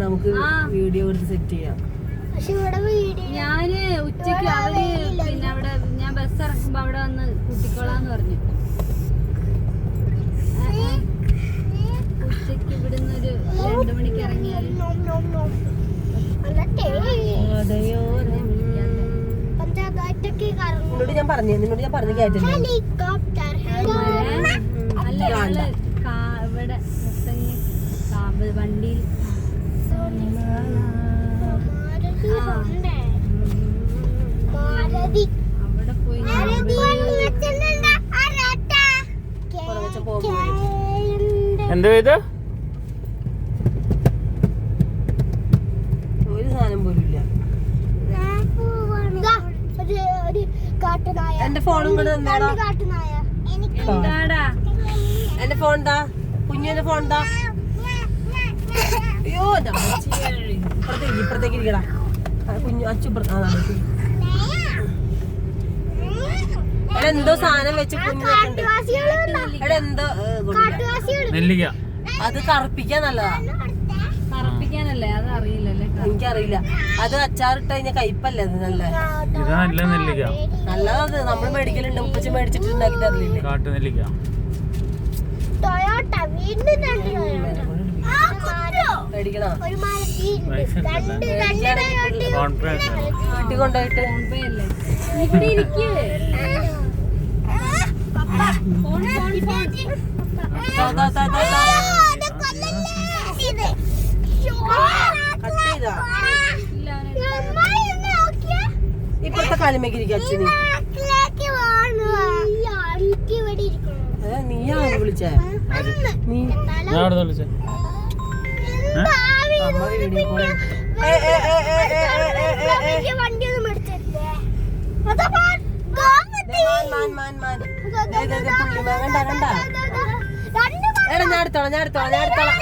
നമുക്ക് വീഡിയോ എടുത്ത് സെറ്റ് ചെയ്യാം. പക്ഷെ ഇവിടെ വീഡിയോ ഞാൻ ഉച്ചയ്ക്ക് അവർ പിന്നെ അവിടെ ഞാൻ ബസ് ഇറക്കുമ്പോ അവിടെ വന്ന് കൂട്ടിക്കോളാന്ന് പറഞ്ഞു. ഉച്ചയ്ക്ക് ഇവിടുന്ന് ഒരു രണ്ടു മണിക്ക് കറങ്ങും. നിന്നോട് ഞാൻ പറഞ്ഞു നിന്നോട് ഞാൻ പറഞ്ഞു കേട്ടില്ലേ ഹെലികോപ്റ്റർ അല്ല ഇവിടെ വണ്ടിയിൽ അവിടെ പോയി എന്ത് ചെയ്ത് ഒരു സാധനം പോലും ഇല്ല. എന്റെ ഫോണും കൂടെ എന്താടാ? എന്റെ ഫോൺ എന്താ? കുഞ്ഞിന്റെ ഫോൺ എന്താ? അയ്യോ ഇപ്പുറത്തേക്ക് ഇരിക്കടാ. കുഞ്ഞു അച്ചു എന്തോ സാധനം വെച്ച് എന്തോ നെല്ലിക്ക അത് കറുപ്പിക്കാൻ നല്ലതാ. കറുപ്പിക്കാനല്ലേ? അത് അറിയില്ലല്ലേ എനിക്കറിയില്ല. അത് അച്ചാറിട്ട് കഴിഞ്ഞാൽ കയ്പല്ലേ അത് നല്ല? നല്ലതത് നമ്മൾ മേടിക്കലുണ്ട്. ഉപ്പച്ച് മേടിച്ചിട്ട് ഉണ്ടാക്കി തരില്ലേ കാട്ടു നെല്ലിക്ക ടൊയോട്ട. വീണ്ടും രണ്ട് ടൊയോട്ട. വീട്ടിൽ കൊണ്ടുപോയിട്ട്. ഇവിടെ ഇരിക്കേ. ഇപ്പത്തെ കാലിമേക്ക് ഇരിക്കും അച്ഛന് നീയാണ് വിളിച്ചേ നീ വിളിച്ചേ അമ്മ വീഡിയോ കോൾ ഞാൻ എടുത്തോളാം ഞാൻ എടുത്തോളാം ഞാൻ എടുത്തോളാം.